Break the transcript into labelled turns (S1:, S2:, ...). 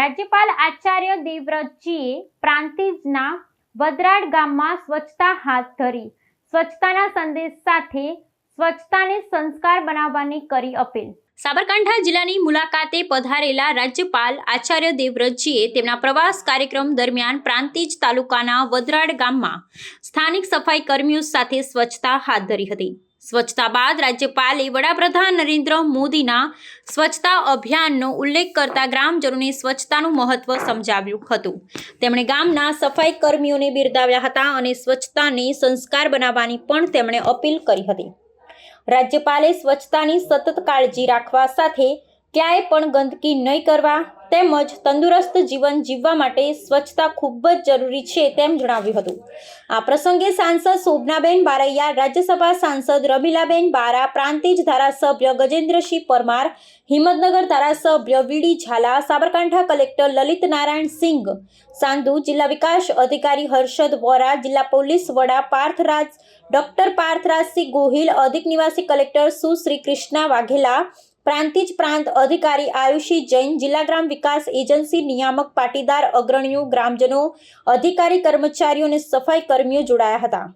S1: રાજ્યપાલ આચાર્ય દેવવ્રતજીએ પ્રાંતિજના વદરાડ ગામમાં સ્વચ્છતા હાથ ધરી, સ્વચ્છતાના સંદેશ સાથે સ્વચ્છતાને સંસ્કાર બનાવવાની કરી અપીલ. સાબરકાંઠા જિલ્લાની મુલાકાતે પધારેલા રાજ્યપાલ આચાર્ય દેવવ્રતજીએ તેમના પ્રવાસ કાર્યક્રમ દરમિયાન પ્રાંતિજ તાલુકાના વદરાડ ગામમાં સ્થાનિક સફાઈ કર્મીઓ સાથે સ્વચ્છતા હાથ ધરી હતી. સ્વચ્છતા બાદ રાજ્યપાલે વડાપ્રધાન નરેન્દ્ર મોદીના સ્વચ્છતા અભિયાનનો ઉલ્લેખ કરતા ગ્રામજનોને સ્વચ્છતાનું મહત્વ સમજાવ્યું હતું. તેમણે ગામના સફાઈ કર્મીઓને બિરદાવ્યા હતા અને સ્વચ્છતાને સંસ્કાર બનાવવાની પણ તેમણે અપીલ કરી હતી. રાજ્યપાલે સ્વચ્છતાની સતત કાળજી રાખવા સાથે ક્યાંય પણ ગંદકી નહીં કરવા, તેમજ તંદુરસ્ત જીવન જીવવા માટે સ્વચ્છતા ખૂબ જ જરૂરી છે તેમ જણાવ્યું હતું. આ પ્રસંગે સાંસદ શોભનાબેન બારૈયા, રાજ્યસભા સાંસદ રમીલાબેન બારા, પ્રાંતિજ ધારાસભ્ય ગજેન્દ્રસિંહ પરમાર, હિંમતનગર ધારાસભ્ય વીડી ઝાલા, સાબરકાંઠા કલેક્ટર લલિત નારાયણ સિંઘ, સાંધુ જિલ્લા વિકાસ અધિકારી હર્ષદ વોરા, જિલ્લા પોલીસ વડા પાર્થરાજ, ડોક્ટર પાર્થરાજસિંહ ગોહિલ, અધિક નિવાસી કલેક્ટર સુશ્રી કૃષ્ણા વાઘેલા પ્રાંતિજ પ્રાંત અધિકારી આયુષી જૈન જિલ્લા ગ્રામ વિકાસ એજન્સી નિયામક પાટીદાર અગ્રણીઓ ગ્રામજનો, અધિકારી કર્મચારીઓ અને સફાઈ કર્મીઓ જોડાયા હતા.